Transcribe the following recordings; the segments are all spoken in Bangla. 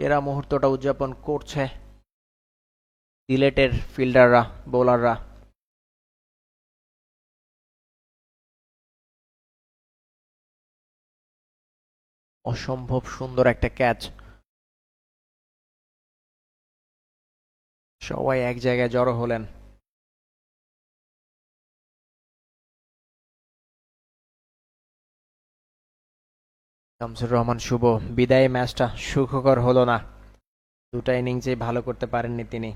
এরা মুহূর্তটা উদযাপন করছে। সিলেটের ফিল্ডাররা বোলাররা অসম্ভব সুন্দর একটা ক্যাচ। সবাই এক জায়গায় জড়ো হলেন। শামসুর রহমান, শুভ বিদায়। ম্যাচটা সুখকর হলো না। দুটা ইনিংসেই ভালো করতে পারেননি তিনি।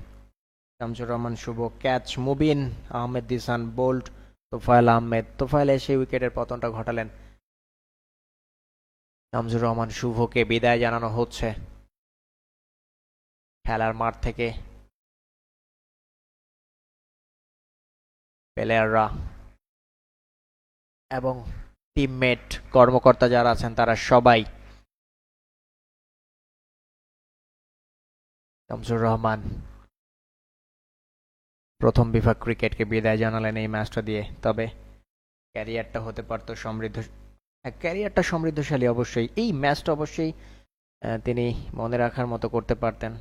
শামসুর রহমান, শুভ ক্যাচ। মুবিন আহমেদ, দিসান বোল্ট, তোফায়েল আহমেদ। তোফায়েল এসে উইকেটের পতনটা ঘটালেন। শামসুর রহমান, শুভকে বিদায় জানানো হচ্ছে খেলার মাঠ থেকে। প্লেয়াররা এবং টিমমেট কর্মকর্তা যারা আছেন, তারা সবাই শামসুর রহমান প্রথম বিভাগ ক্রিকেটকে বিদায় জানালেন এই ম্যাচটা দিয়ে। তবে ক্যারিয়ারটা হতে পারতো সমৃদ্ধ ক্যারিয়ারটা সমৃদ্ধশালী অবশ্যই। এই ম্যাচটা অবশ্যই তিনি মনে রাখার মতো করতে পারতেন।